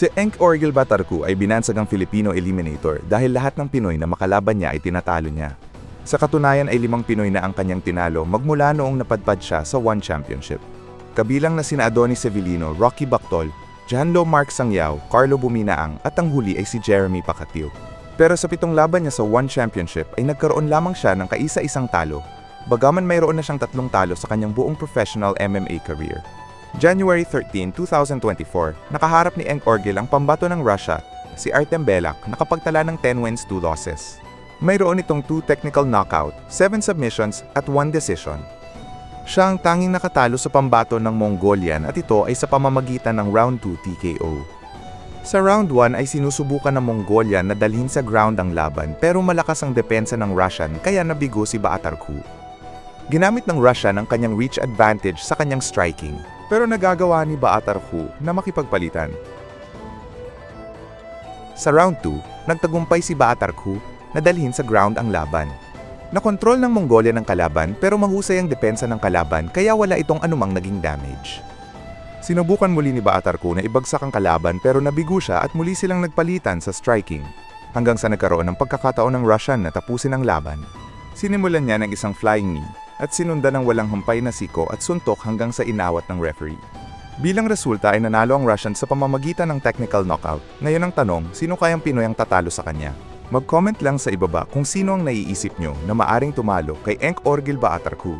Si Enk Orgil Batarku ay binansagang Filipino Eliminator dahil lahat ng Pinoy na makalaban niya ay tinatalo niya. Sa katunayan ay limang Pinoy na ang kanyang tinalo magmula noong napadpad siya sa One Championship. Kabilang na sina Adonis Sevillino, Rocky Bactol, Janlo Mark Sangyao, Carlo Buminaang at ang huli ay si Jeremy Pacatio. Pero sa pitong laban niya sa One Championship ay nagkaroon lamang siya ng kaisa-isang talo, bagaman mayroon na siyang tatlong talo sa kanyang buong professional MMA career. January 13, 2024, nakaharap ni Enk Orgil ang pambato ng Russia, si Artem Belak, nakapagtala ng 10 wins, 2 losses. Mayroon itong 2 technical knockout, 7 submissions at 1 decision. Siya ang tanging nakatalo sa pambato ng Mongolian at ito ay sa pamamagitan ng Round 2 TKO. Sa Round 1 ay sinusubukan ng Mongolian na dalhin sa ground ang laban pero malakas ang depensa ng Russian kaya nabigo si Baatarku. Ginamit ng Russian ang kanyang reach advantage sa kanyang striking pero nagagawa ni Baatarku na makipagpalitan. Sa round 2, nagtagumpay si Baatarku na dalhin sa ground ang laban. Nakontrol ng Mongolia ng kalaban pero mahusay ang depensa ng kalaban kaya wala itong anumang naging damage. Sinubukan muli ni Baatarku na ibagsak ang kalaban pero nabigo siya at muli silang nagpalitan sa striking. Hanggang sa nagkaroon ng pagkakataon ng Russian na tapusin ang laban. Sinimulan niya ng isang flying knee at sinundan ng walang humpay na siko at suntok hanggang sa inawat ng referee. Bilang resulta ay nanalo ang Russian sa pamamagitan ng technical knockout. Ngayon ang tanong, sino kayang Pinoy ang tatalo sa kanya? Mag-comment lang sa ibaba kung sino ang naiisip nyo na maaring tumalo kay Enk Orgil Baatarku.